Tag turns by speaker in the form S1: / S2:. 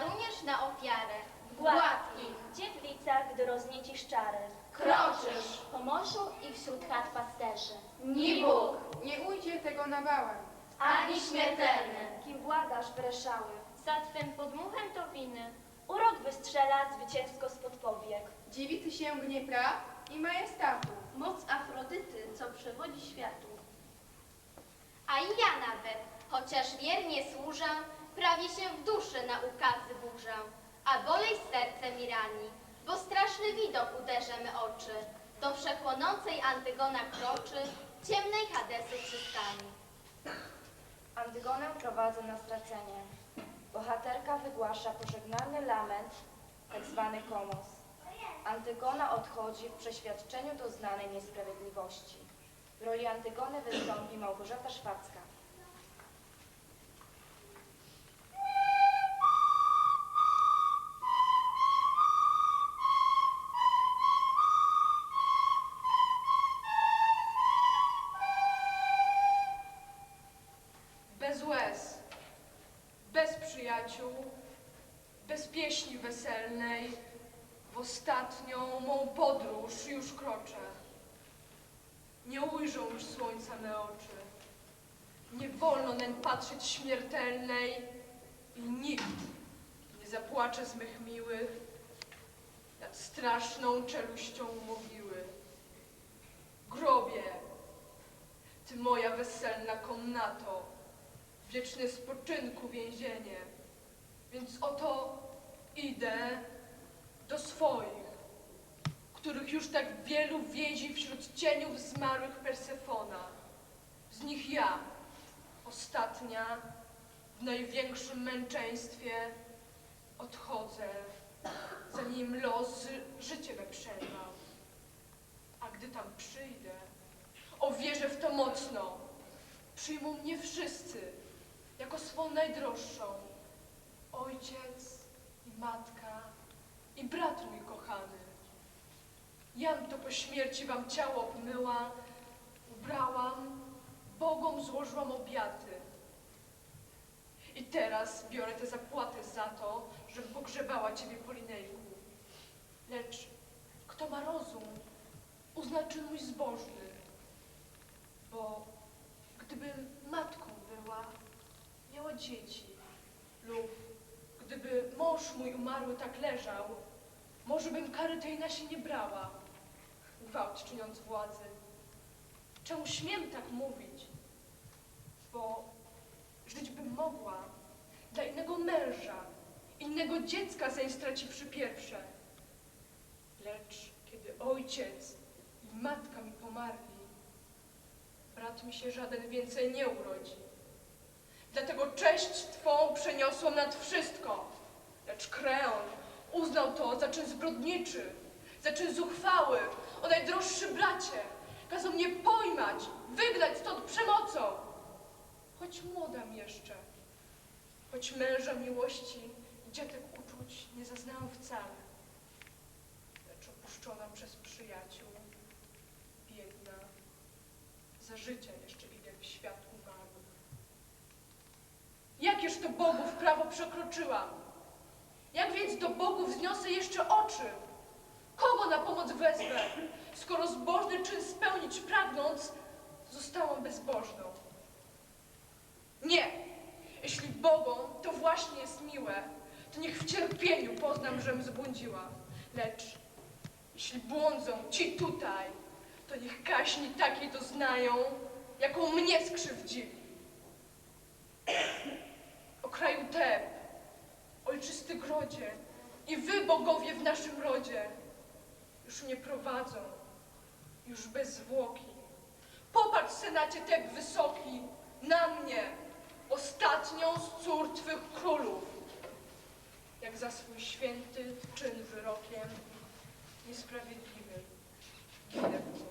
S1: zaruniesz na ofiarę.
S2: Gładki, dziewlica, gdy rozniecisz czary.
S1: Kroczysz.
S2: Po morzu i wśród chat pasterzy.
S1: Ni Bóg,
S3: Nie ujdzie tego nawałem.
S1: ani śmiertelny.
S2: Kim błagasz wreszały. Za twym podmuchem to winy. Urok wystrzela zwycięsko spod powiek.
S3: Dziwi ty się gniew praw i majestatu.
S1: Moc Afrodyty, co przewodzi światu. A i ja nawet, chociaż wiernie służę, prawie się w duszy na ukazy burzę. A bolej serce mi rani, bo straszny widok uderza oczy. Do wszechłonącej Antygona kroczy, ciemnej Hadesu przystani.
S2: Antygonę prowadzę na stracenie. Bohaterka wygłasza pożegnalny lament, tak zwany komos. Antygona odchodzi w przeświadczeniu doznanej niesprawiedliwości. W roli Antygony wystąpi Małgorzata Szwacka.
S4: Łez, bez przyjaciół, bez pieśni weselnej, w ostatnią mą podróż już kroczę. Nie ujrzą już słońca me oczy. Nie wolno neń patrzeć śmiertelnej i nikt nie zapłacze z mych miłych nad straszną czeluścią mogiły. Grobie, ty moja weselna komnato, wieczny spoczynku więzienie. Więc oto idę do swoich, których już tak wielu więzi wśród cieniów zmarłych Persefona. Z nich ja, ostatnia, w największym męczeństwie, odchodzę, zanim los życie me przerwał. A gdy tam przyjdę, o wierzę w to mocno, przyjmą mnie wszyscy jako swą najdroższą. Ojciec i matka i brat mój kochany. Jam to po śmierci wam ciało obmyła, ubrałam, Bogom złożyłam obiaty. I teraz biorę tę zapłatę za to, żebym pogrzebała ciebie Polinejku. Lecz kto ma rozum, uzna czyn mój zbożny, bo gdybym dzieci, lub gdyby mąż mój umarły tak leżał, może bym kary tej na się nie brała, gwałt czyniąc władzy. Czemu śmiem tak mówić? Bo żyć bym mogła dla innego męża, innego dziecka zanim straciwszy pierwsze. Lecz kiedy ojciec i matka mi pomarli, brat mi się żaden więcej nie urodzi. Dlatego cześć Twą przeniosłam nad wszystko. Lecz Kreon uznał to za czyn zbrodniczy, za czyn zuchwały, o najdroższy bracie. Kazał mnie pojmać, wygnać stąd przemocą. Choć młodam jeszcze, choć męża miłości i dzietek uczuć nie zaznałam wcale. Lecz opuszczona przez przyjaciół, biedna, za życia jeszcze idę w świat umarłych. Jakież to bogów prawo przekroczyłam? Jak więc do bogów wzniosę jeszcze oczy? Kogo na pomoc wezmę, skoro zbożny czyn spełnić pragnąc, zostałam bezbożną? Nie! Jeśli Bogom to właśnie jest miłe, to niech w cierpieniu poznam, żem zbłądziła. Lecz jeśli błądzą ci tutaj, to niech kaśni takiej doznają, jaką mnie skrzywdzili. Kraju Teb, ojczysty grodzie i wy, bogowie w naszym rodzie, już mnie prowadzą, już bez zwłoki. Popatrz, Senacie Teb wysoki, na mnie, ostatnią z cór Twych królów, jak za swój święty czyn wyrokiem niesprawiedliwym ginę